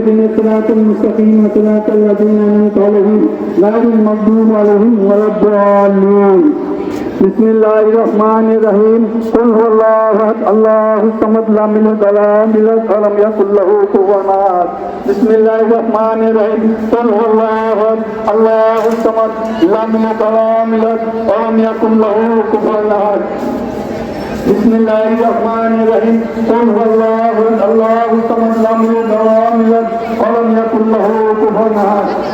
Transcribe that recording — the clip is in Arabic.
اهدنا الصراط المستقيم صراط الذين أنعمت عليهم غير المغضوب عليهم ولا الضالين. بسم الله الرحمن الرحيم. قل هو الله أحد. الله الصمد لم يلد ولم يولد ولم يكن له كفوا أحد. بسم الله الرحمن الرحيم. قل هو الله أحد. الله الصمد لم يلد ولم يولد ولم يكن له كفوا أحد. بسم الله الرحمن الرحيم. قل هو الله أحد. الله